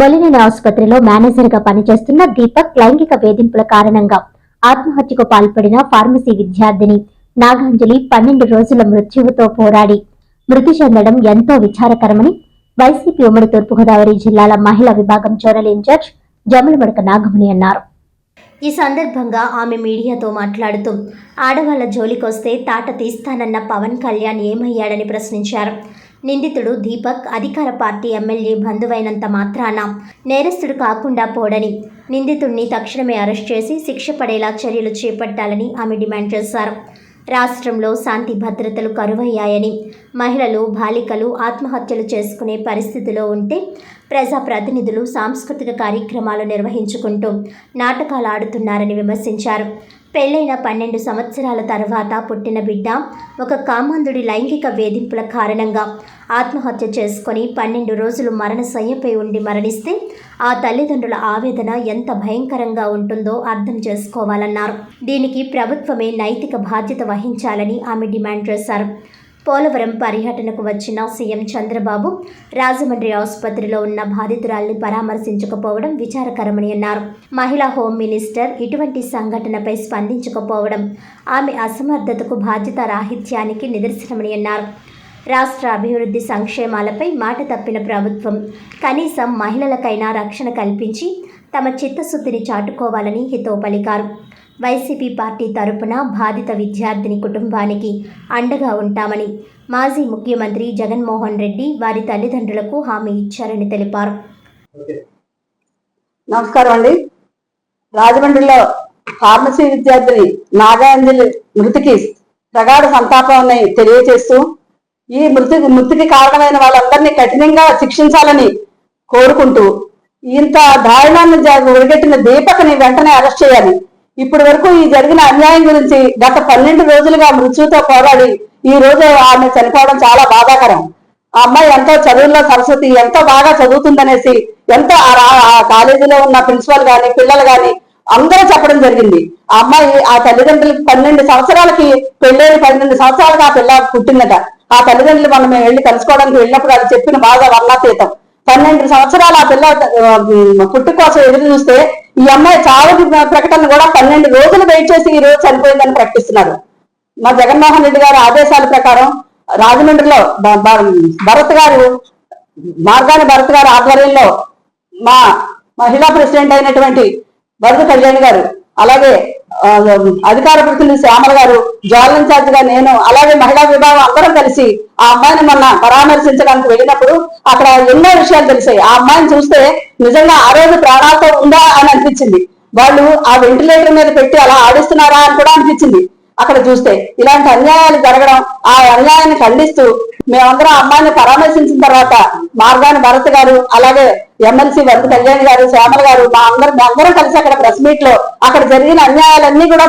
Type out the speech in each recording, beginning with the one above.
బొలినేని ఆసుపత్రిలో మేనేజర్గా పనిచేస్తున్న దీపక్ లైంగిక వేధింపుల కారణంగా ఆత్మహత్యకు పాల్పడిన ఫార్మసీ విద్యార్థిని నాగాంజలి పన్నెండు రోజుల మృత్యువుతో పోరాడి మృతి చెందడం ఎంతో విచారకరమని వైసీపీ ఉమ్మడి తూర్పుగోదావరి జిల్లాల మహిళా విభాగం జోనల్ ఇన్ఛార్జ్ జమలమడక నాగమణి అన్నారు. ఈ సందర్భంగా ఆమె మీడియాతో మాట్లాడుతూ ఆడవాళ్ళ జోలికొస్తే తాట తీస్తానన్న పవన్ కళ్యాణ్ ఏమయ్యాడని ప్రశ్నించారు. నిందితుడు దీపక్ అధికార పార్టీ ఎమ్మెల్యే బంధువైనంత మాత్రాన నేరస్తుడు కాకుండా పోడని. నిందితుడిని తక్షణమే అరెస్ట్ చేసి శిక్ష పడేలా చర్యలు చేపట్టాలని ఆమె డిమాండ్ చేశారు. రాష్ట్రంలో శాంతి భద్రతలు కరువయ్యాయని మహిళలు బాలికలు ఆత్మహత్యలు చేసుకునే పరిస్థితిలో ఉంటే ప్రజాప్రతినిధులు సాంస్కృతిక కార్యక్రమాలు నిర్వహించుకుంటూ నాటకాలు ఆడుతున్నారని విమర్శించారు. పెళ్ళైన పన్నెండు సంవత్సరాల తర్వాత పుట్టిన బిడ్డ ఒక కామాంధుడి లైంగిక వేధింపుల కారణంగా ఆత్మహత్య చేసుకొని పన్నెండు రోజులు మరణ శయ్యపై ఉండి మరణిస్తే ఆ తల్లిదండ్రుల ఆవేదన ఎంత భయంకరంగా ఉంటుందో అర్థం చేసుకోవాలన్నారు. దీనికి ప్రభుత్వమే నైతిక బాధ్యత వహించాలని ఆమె డిమాండ్ చేశారు. పోలవరం పర్యటనకు వచ్చిన సీఎం చంద్రబాబు రాజమండ్రి ఆసుపత్రిలో ఉన్న బాధితురాల్ని పరామర్శించకపోవడం విచారకరమని అన్నారు. మహిళా హోమ్ మినిస్టర్ ఇటువంటి సంఘటనపై స్పందించకపోవడం ఆమె అసమర్థతకు బాధ్యత రాహిత్యానికి నిదర్శనమని అన్నారు. రాష్ట్ర అభివృద్ధి సంక్షేమాలపై మాట తప్పిన ప్రభుత్వం కనీసం మహిళలకైనా రక్షణ కల్పించి తమ చిత్తశుద్ధిని చాటుకోవాలని హితవు పలికారు. వైసీపీ పార్టీ తరపున బాధిత విద్యార్థిని కుటుంబానికి అండగా ఉంటామని మాజీ ముఖ్యమంత్రి జగన్మోహన్ రెడ్డి వారి తల్లిదండ్రులకు హామీ ఇచ్చారని తెలిపారు. నమస్కారం అండి. రాజమండ్రిలో ఫార్మసీ విద్యార్థిని నాగాంజలి మృతికి ప్రగాఢ సంతాపాన్ని తెలియజేస్తూ ఈ మృతి మృతికి కారణమైన వాళ్ళందరినీ కఠినంగా శిక్షించాలని కోరుకుంటూ ఇంత దారుణాన్ని జ- ఒడిగట్టిన దీపకని వెంటనే అరెస్ట్ చేయాలి. ఇప్పటి వరకు ఈ జరిగిన అన్యాయం గురించి గత పన్నెండు రోజులుగా మృత్యుతో పోరాడి ఈ రోజు ఆమె చనిపోవడం చాలా బాధాకరం. ఆ అమ్మాయి ఎంతో చదువుల్లో సరస్వతి ఎంతో బాగా చదువుతుందనేసి ఎంతో ఆ రా- ఆ కాలేజీలో ఉన్న ప్రిన్సిపల్ గాని పిల్లలు గాని అందరూ చెప్పడం జరిగింది. ఆ అమ్మాయి ఆ తల్లిదండ్రులకి పన్నెండు సంవత్సరాలకి పెళ్ళైన పన్నెండు సంవత్సరాలకు ఆ పిల్ల పుట్టిందట. ఆ తల్లిదండ్రులు మనం మేము వెళ్ళి కలుసుకోవడానికి వెళ్ళినప్పుడు అది చెప్పిన బాగా వర్ణాతీతం. పన్నెండు సంవత్సరాలు ఆ పిల్ల పుట్టు కోసం ఎదురు చూస్తే ఈ అమ్మాయి చావు ప్రకటన కూడా పన్నెండు రోజులు వెయిట్ చేసి ఈ రోజు చనిపోయిందని ప్రకటిస్తున్నారు. మా జగన్మోహన్ రెడ్డి గారి ఆదేశాల ప్రకారం రాజమండ్రిలో భ- భ- భరత్ గారు మార్గాని భరత్ గారి ఆధ్వర్యంలో మా మహిళా ప్రెసిడెంట్ అయినటువంటి భరత్ కళ్యాణ్ గారు అలాగే అధికార ప్రతినిధి శ్యామల గారు జోనల్ ఇన్ఛార్జ్గా నేను అలాగే మహిళా విభాగం అందరం కలిసి ఆ అమ్మాయిని మొన్న పరామర్శించడానికి వెళ్ళినప్పుడు అక్కడ ఎన్నో విషయాలు తెలిసాయి. ఆ అమ్మాయిని చూస్తే నిజంగా ఆ రోజు ప్రాణాలతో ఉందా అని అనిపించింది. వాళ్ళు ఆ వెంటిలేటర్ మీద పెట్టి అలా ఆడిస్తున్నారా అని కూడా అనిపించింది. అక్కడ చూస్తే ఇలాంటి అన్యాయాలు జరగడం ఆ అన్యాయాన్ని ఖండిస్తూ మేమందరం అమ్మాయిని పరామర్శించిన తర్వాత మార్గాని భరత్ గారు అలాగే ఎమ్మెల్సీ వరద కళ్యాణ్ గారు శ్యామల గారు మా అందరు అందరం కలిసి అక్కడ ప్రెస్ మీట్లో అక్కడ జరిగిన అన్యాయాలన్నీ కూడా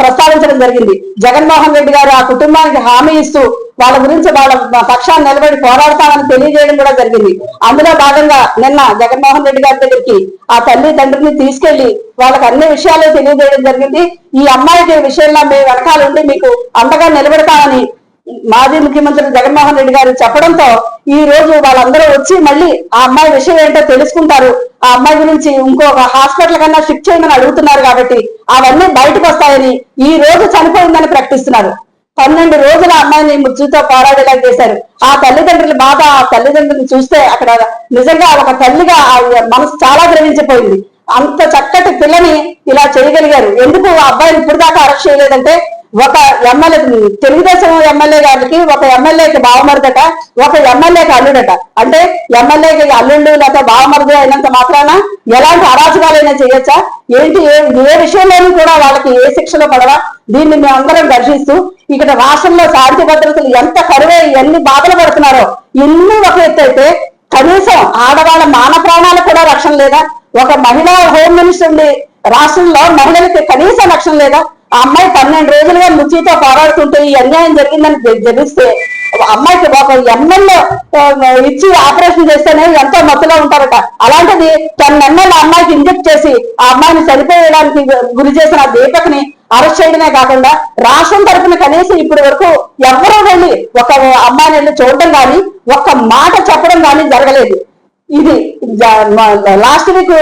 ప్రస్తావించడం జరిగింది. జగన్మోహన్ రెడ్డి గారు ఆ కుటుంబానికి హామీ ఇస్తూ వాళ్ళ గురించి వాళ్ళ పక్షాన్ని నిలబడి పోరాడతామని తెలియజేయడం కూడా జరిగింది. అందులో భాగంగా నిన్న జగన్మోహన్ రెడ్డి గారి దగ్గరికి ఆ తల్లి తండ్రిని తీసుకెళ్ళి వాళ్ళకి అన్ని విషయాలు తెలియజేయడం జరిగింది. ఈ అమ్మాయికి విషయంలో మేము వెనకాల ఉండి మీకు అంతగా నిలబెడతామని మాజీ ముఖ్యమంత్రి జగన్మోహన్ రెడ్డి గారు చెప్పడంతో ఈ రోజు వాళ్ళందరూ వచ్చి మళ్ళీ ఆ అమ్మాయి విషయం ఏంటో తెలుసుకుంటారు. ఆ అమ్మాయి గురించి ఇంకొక హాస్పిటల్ కన్నా షిఫ్ట్ చేయమని అడుగుతున్నారు కాబట్టి అవన్నీ బయటకు వస్తాయని ఈ రోజు చనిపోయిందని ప్రకటిస్తున్నారు. పన్నెండు రోజుల అమ్మాయిని మృత్యుతో పోరాడేలా చేశారు. ఆ తల్లిదండ్రుల బాధ ఆ తల్లిదండ్రులను చూస్తే అక్కడ నిజంగా ఒక తల్లిగా మనసు చాలా ద్రవించిపోయింది అంత చక్కటి పిల్లని ఇలా చేయగలిగారు. ఎందుకు ఆ అబ్బాయిని ఇప్పుడు దాకా అరెస్ట్ చేయలేదంటే ఒక ఎమ్మెల్యే తెలుగుదేశం ఎమ్మెల్యే గారికి ఒక ఎమ్మెల్యేకి బావమరుదట ఒక ఎమ్మెల్యేకి అల్లుడట. అంటే ఎమ్మెల్యేకి అల్లుళ్ళు లేకపోతే బావమరుదు అయినంత మాత్రాన ఎలాంటి అరాచకాలైనా చేయొచ్చా? ఏంటి ఏ ఏ విషయంలోనూ కూడా వాళ్ళకి ఏ శిక్షలో పడవా? దీన్ని మేమందరం దర్శిస్తూ ఇక్కడ రాష్ట్రంలో శాంతి భద్రతలు ఎంత కరువై ఎన్ని బాధలు పడుతున్నారో ఇన్ని ఒక ఎత్తు అయితే కనీసం ఆడవాళ్ళ మాన ప్రాణాలకు కూడా రక్షణ లేదా? ఒక మహిళా హోమ్ మినిస్టర్ ఉంది రాష్ట్రంలో మహిళలకి కనీస రక్షణ లేదా? ఆ అమ్మాయి పన్నెండు రోజులుగా ముచ్చితో పోరాడుతుంటే ఈ అన్యాయం జరిగిందని తె- అమ్మాయికి ఒక ఎమ్మెల్యే ఇచ్చి ఆపరేషన్ చేస్తేనే ఎంతో మత్తులో ఉంటారట. అలాంటిది తన ఎమ్మెల్యే అమ్మాయికి ఇంజెక్ట్ చేసి ఆ అమ్మాయిని చనిపోయడానికి గురి చేసిన ఆ దీపక్ని అరెస్ట్ చేయడమే కాకుండా రాష్ట్రం తరఫున కనీసం ఇప్పటి వరకు ఎవరో వెళ్ళి ఒక అమ్మాయిని వెళ్ళి చూడడం కానీ ఒక్క మాట చెప్పడం కానీ జరగలేదు. ఇది లాస్ట్ వీక్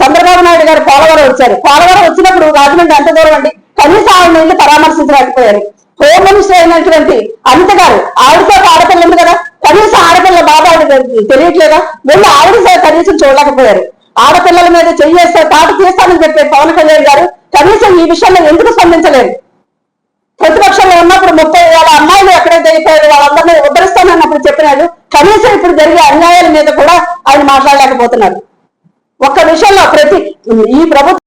చంద్రబాబు నాయుడు గారు పోలవరం వచ్చారు. పోలవరం వచ్చినప్పుడు రాజమండ్రి ఎంత దూరం అండి? కనీసం ఆవిడ పరామర్శించలేకపోయారు. హోమ్ మినిస్టర్ అయినటువంటి అనిత గారు ఆవిడతో ఆడపిల్ల ఉంది కదా కనీసం ఆడపిల్ల బాబా తెలియట్లేదా? వెళ్ళి ఆవిడ కనీసం చూడలేకపోయారు. ఆడపిల్లల మీద చెయ్యేస్తే తాట తీస్తానని చెప్పే పవన్ కళ్యాణ్ గారు కనీసం ఈ విషయంలో ఎందుకు స్పందించలేదు? ప్రతిపక్షంలో ఉన్నప్పుడు ముప్పై వేల అమ్మాయిలు ఎక్కడైతే అయిపోయారు వాళ్ళందరినీ ఉద్ధరిస్తానన్నప్పుడు చెప్పినాడు. కనీసం ఇప్పుడు జరిగే అన్యాయాల మీద కూడా ఆయన మాట్లాడలేకపోతున్నారు. ఒక్క విషయంలో ప్రతి ఈ ప్రభుత్వం